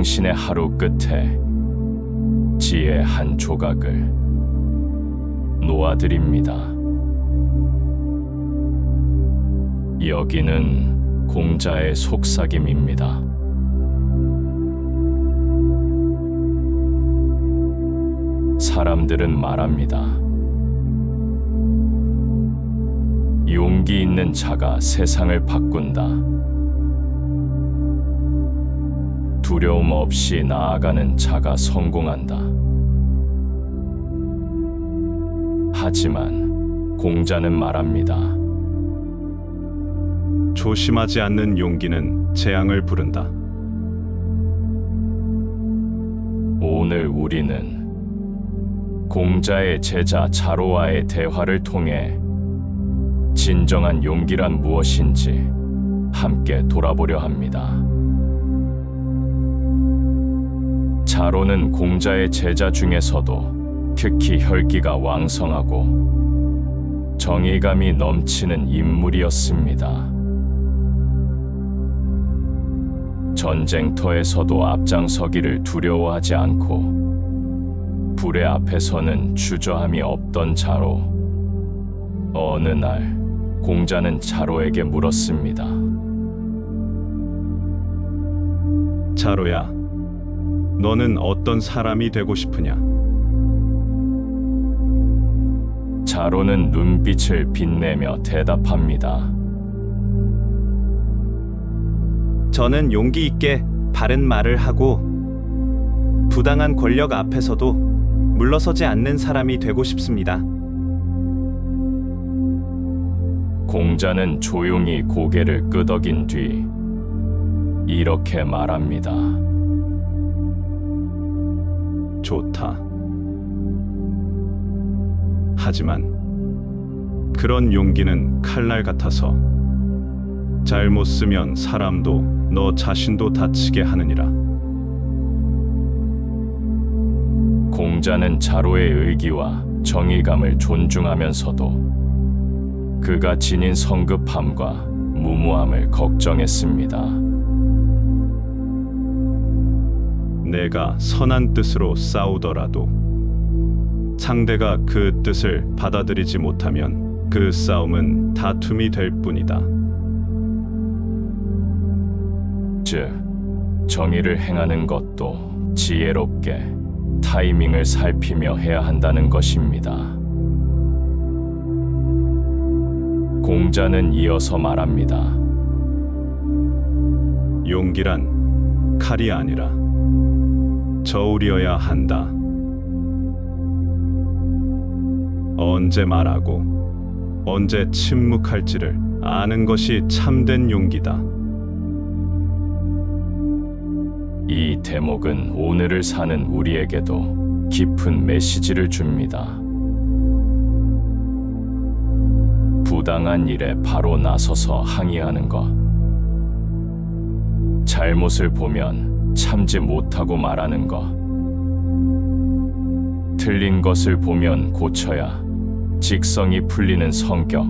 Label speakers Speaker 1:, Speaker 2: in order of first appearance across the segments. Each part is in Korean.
Speaker 1: 당신의 하루 끝에 지혜 한 조각을 놓아드립니다. 여기는 공자의 속삭임입니다. 사람들은 말합니다. 용기 있는 자가 세상을 바꾼다. 두려움 없이 나아가는 자가 성공한다. 하지만 공자는 말합니다.
Speaker 2: 조심하지 않는 용기는 재앙을 부른다.
Speaker 1: 오늘 우리는 공자의 제자 자로와의 대화를 통해 진정한 용기란 무엇인지 함께 돌아보려 합니다. 자로는 공자의 제자 중에서도 특히 혈기가 왕성하고 정의감이 넘치는 인물이었습니다. 전쟁터에서도 앞장서기를 두려워하지 않고 불의 앞에서는 주저함이 없던 자로. 어느 날 공자는 자로에게 물었습니다.
Speaker 2: 자로야, 너는 어떤 사람이 되고 싶으냐?
Speaker 1: 자로는 눈빛을 빛내며 대답합니다.
Speaker 3: 저는 용기 있게 바른 말을 하고 부당한 권력 앞에서도 물러서지 않는 사람이 되고 싶습니다.
Speaker 1: 공자는 조용히 고개를 끄덕인 뒤 이렇게 말합니다.
Speaker 2: 좋다. 하지만 그런 용기는 칼날 같아서 잘못 쓰면 사람도 너 자신도 다치게 하느니라.
Speaker 1: 공자는 자로의 의기와 정의감을 존중하면서도 그가 지닌 성급함과 무모함을 걱정했습니다.
Speaker 2: 내가 선한 뜻으로 싸우더라도 상대가 그 뜻을 받아들이지 못하면 그 싸움은 다툼이 될 뿐이다.
Speaker 1: 즉, 정의를 행하는 것도 지혜롭게 타이밍을 살피며 해야 한다는 것입니다. 공자는 이어서 말합니다.
Speaker 2: 용기란 칼이 아니라 저울이어야 한다. 언제 말하고 언제 침묵할지를 아는 것이 참된 용기다.
Speaker 1: 이 대목은 오늘을 사는 우리에게도 깊은 메시지를 줍니다. 부당한 일에 바로 나서서 항의하는 것. 잘못을 보면 참지 못하고 말하는 것. 틀린 것을 보면 고쳐야 직성이 풀리는 성격.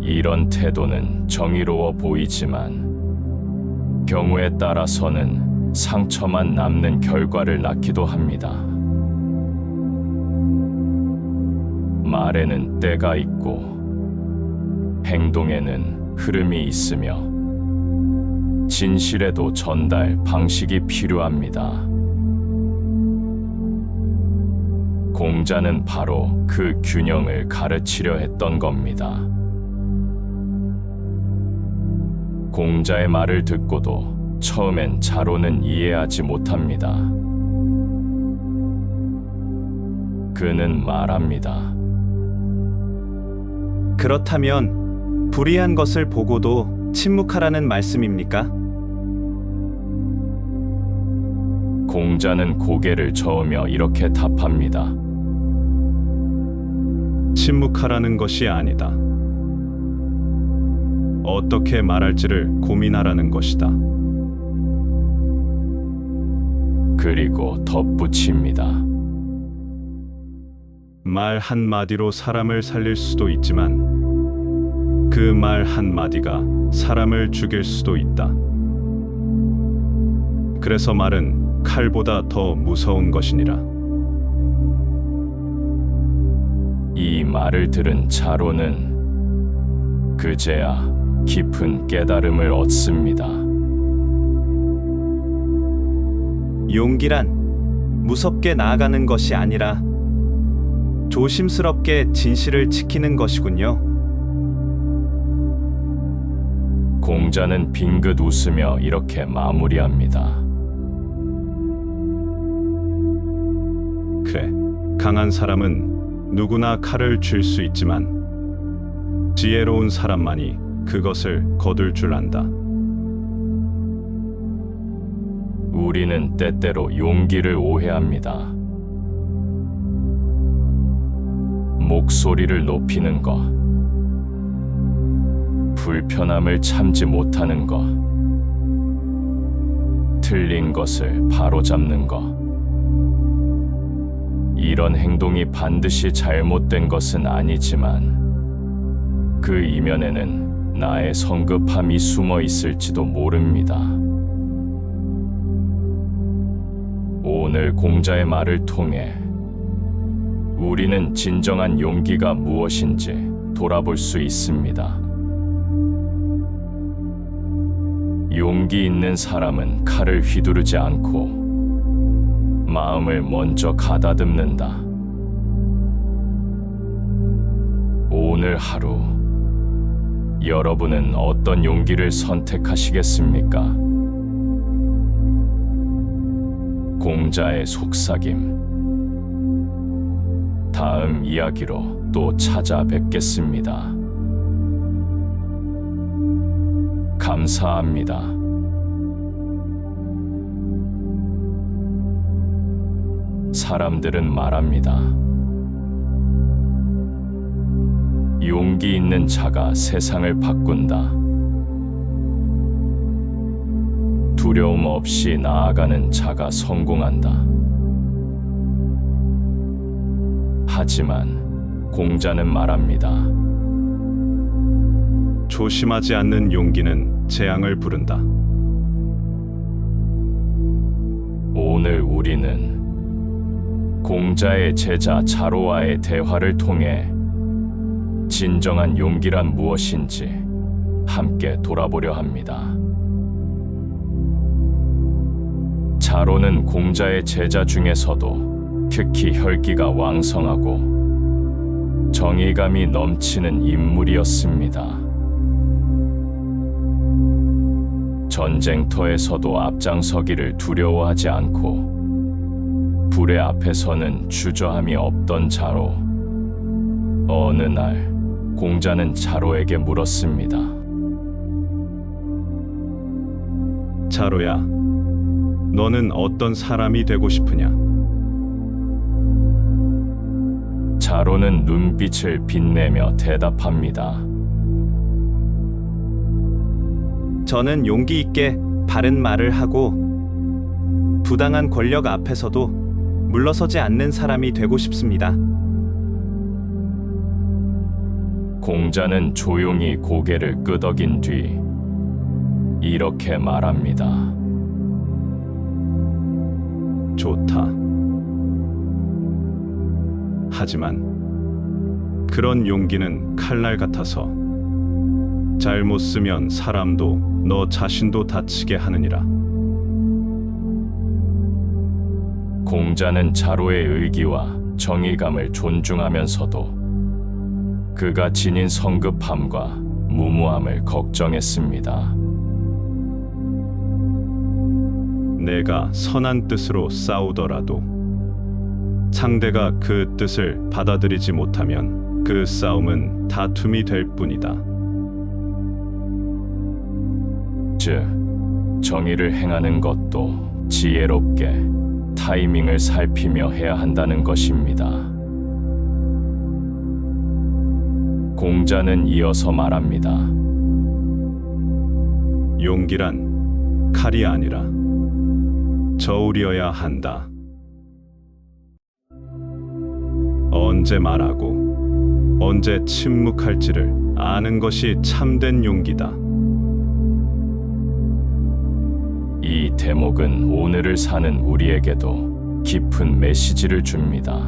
Speaker 1: 이런 태도는 정의로워 보이지만 경우에 따라서는 상처만 남는 결과를 낳기도 합니다. 말에는 때가 있고 행동에는 흐름이 있으며 진실에도 전달 방식이 필요합니다. 공자는 바로 그 균형을 가르치려 했던 겁니다. 공자의 말을 듣고도 처음엔 자로는 이해하지 못합니다. 그는 말합니다.
Speaker 3: 그렇다면 불의한 것을 보고도 침묵하라는 말씀입니까?
Speaker 1: 공자는 고개를 저으며 이렇게 답합니다.
Speaker 2: 침묵하라는 것이 아니다. 어떻게 말할지를 고민하라는 것이다.
Speaker 1: 그리고 덧붙입니다.
Speaker 2: 말 한마디로 사람을 살릴 수도 있지만 그 말 한마디가 사람을 죽일 수도 있다. 그래서 말은 칼보다 더 무서운 것이니라.
Speaker 1: 이 말을 들은 자로는 그제야 깊은 깨달음을 얻습니다.
Speaker 3: 용기란 무섭게 나아가는 것이 아니라 조심스럽게 진실을 지키는 것이군요.
Speaker 1: 공자는 빙긋 웃으며 이렇게 마무리합니다.
Speaker 2: 그래, 강한 사람은 누구나 칼을 쥘 수 있지만 지혜로운 사람만이 그것을 거둘 줄 안다.
Speaker 1: 우리는 때때로 용기를 오해합니다. 목소리를 높이는 것, 불편함을 참지 못하는 것, 틀린 것을 바로잡는 것. 이런 행동이 반드시 잘못된 것은 아니지만 그 이면에는 나의 성급함이 숨어 있을지도 모릅니다. 오늘 공자의 말을 통해 우리는 진정한 용기가 무엇인지 돌아볼 수 있습니다. 용기 있는 사람은 칼을 휘두르지 않고 마음을 먼저 가다듬는다. 오늘 하루 여러분은 어떤 용기를 선택하시겠습니까? 공자의 속삭임. 다음 이야기로 또 찾아뵙겠습니다. 감사합니다. 사람들은 말합니다. 용기 있는 자가 세상을 바꾼다. 두려움 없이 나아가는 자가 성공한다. 하지만 공자는 말합니다.
Speaker 2: 조심하지 않는 용기는 재앙을 부른다.
Speaker 1: 오늘 우리는 공자의 제자 자로와의 대화를 통해 진정한 용기란 무엇인지 함께 돌아보려 합니다. 자로는 공자의 제자 중에서도 특히 혈기가 왕성하고 정의감이 넘치는 인물이었습니다. 전쟁터에서도 앞장서기를 두려워하지 않고 불의 앞에서는 주저함이 없던 자로 어느 날 공자는 자로에게 물었습니다.
Speaker 2: 자로야, 너는 어떤 사람이 되고 싶으냐?
Speaker 1: 자로는 눈빛을 빛내며 대답합니다.
Speaker 3: 저는 용기 있게 바른 말을 하고 부당한 권력 앞에서도 물러서지 않는 사람이 되고 싶습니다.
Speaker 1: 공자는 조용히 고개를 끄덕인 뒤 이렇게 말합니다.
Speaker 2: 좋다. 하지만 그런 용기는 칼날 같아서 잘못 쓰면 사람도 너 자신도 다치게 하느니라.
Speaker 1: 공자는 자로의 의기와 정의감을 존중하면서도 그가 지닌 성급함과 무모함을 걱정했습니다.
Speaker 2: 내가 선한 뜻으로 싸우더라도 상대가 그 뜻을 받아들이지 못하면 그 싸움은 다툼이 될 뿐이다.
Speaker 1: 즉, 정의를 행하는 것도 지혜롭게 타이밍을 살피며 해야 한다는 것입니다. 공자는 이어서 말합니다.
Speaker 2: 용기란 칼이 아니라 저울이어야 한다. 언제 말하고 언제 침묵할지를 아는 것이 참된 용기다.
Speaker 1: 이 대목은 오늘을 사는 우리에게도 깊은 메시지를 줍니다.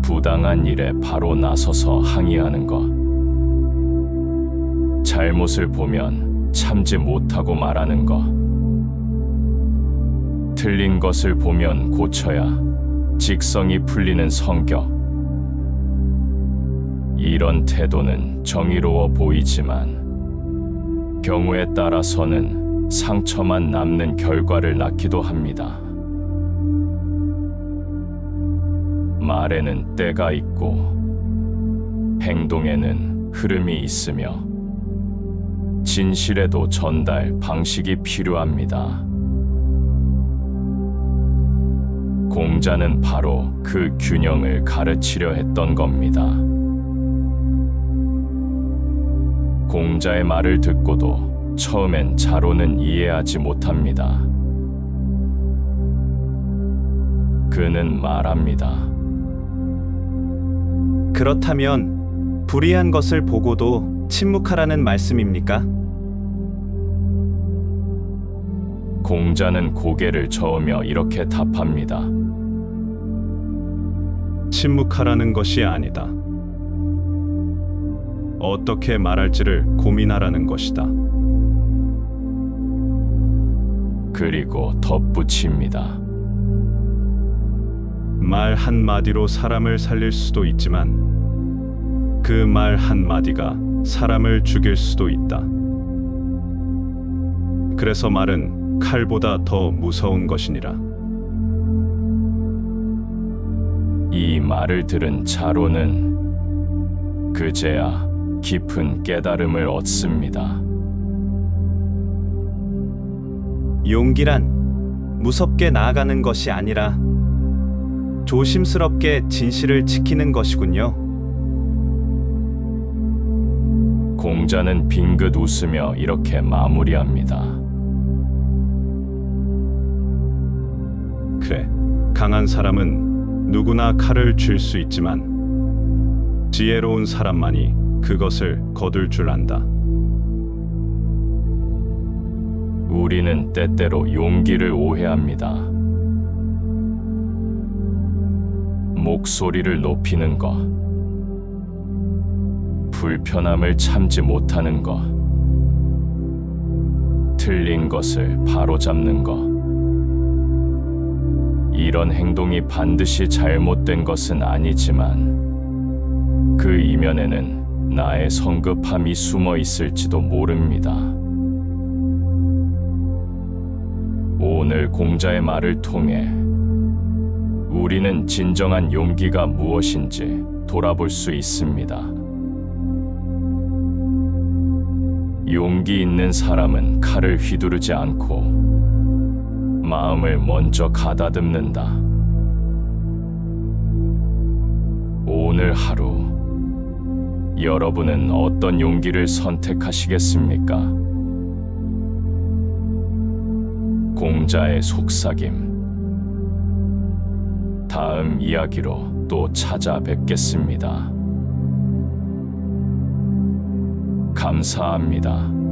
Speaker 1: 부당한 일에 바로 나서서 항의하는 것. 잘못을 보면 참지 못하고 말하는 것. 틀린 것을 보면 고쳐야 직성이 풀리는 성격. 이런 태도는 정의로워 보이지만 경우에 따라서는 상처만 남는 결과를 낳기도 합니다. 말에는 때가 있고 행동에는 흐름이 있으며 진실에도 전달 방식이 필요합니다. 공자는 바로 그 균형을 가르치려 했던 겁니다. 공자의 말을 듣고도 처음엔 자로는 이해하지 못합니다. 그는 말합니다.
Speaker 3: 그렇다면 불의한 것을 보고도 침묵하라는 말씀입니까?
Speaker 1: 공자는 고개를 저으며 이렇게 답합니다.
Speaker 2: 침묵하라는 것이 아니다. 어떻게 말할지를 고민하라는 것이다.
Speaker 1: 그리고 덧붙입니다.
Speaker 2: 말 한마디로 사람을 살릴 수도 있지만 그 말 한마디가 사람을 죽일 수도 있다. 그래서 말은 칼보다 더 무서운 것이니라.
Speaker 1: 이 말을 들은 자로는 그제야 깊은 깨달음을 얻습니다.
Speaker 3: 용기란 무섭게 나아가는 것이 아니라 조심스럽게 진실을 지키는 것이군요.
Speaker 1: 공자는 빙긋 웃으며 이렇게 마무리합니다.
Speaker 2: 그래, 강한 사람은 누구나 칼을 쥘 수 있지만 지혜로운 사람만이 그것을 거둘 줄 안다.
Speaker 1: 우리는 때때로 용기를 오해합니다. 목소리를 높이는 것, 불편함을 참지 못하는 것, 틀린 것을 바로잡는 것. 이런 행동이 반드시 잘못된 것은 아니지만 그 이면에는 나의 성급함이 숨어 있을지도 모릅니다. 오늘 공자의 말을 통해 우리는 진정한 용기가 무엇인지 돌아볼 수 있습니다. 용기 있는 사람은 칼을 휘두르지 않고 마음을 먼저 가다듬는다. 오늘 하루 여러분은 어떤 용기를 선택하시겠습니까? 공자의 속삭임. 다음 이야기로 또 찾아뵙겠습니다. 감사합니다.